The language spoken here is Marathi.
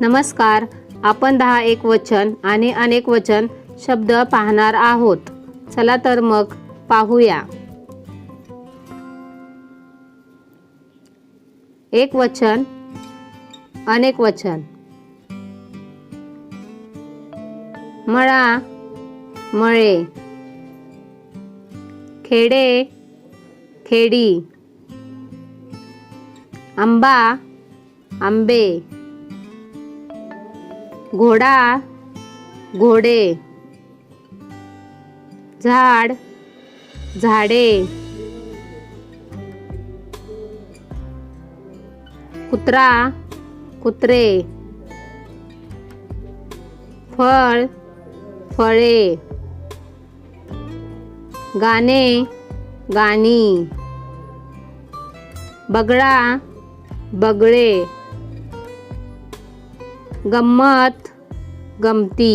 नमस्कार आपण दहा एक वचन आणि अनेक वचन शब्द पाहणार आहोत. चला तर मग पाहूया. एक वचन अनेक वचन. मळा मळे. खेडे खेडी. आंबा आंबे. घोडा घोडे झाड झाडे कुत्रा कुत्रे फळ फळे गाणे गाणी बगळा बगळे. गंमत गमती.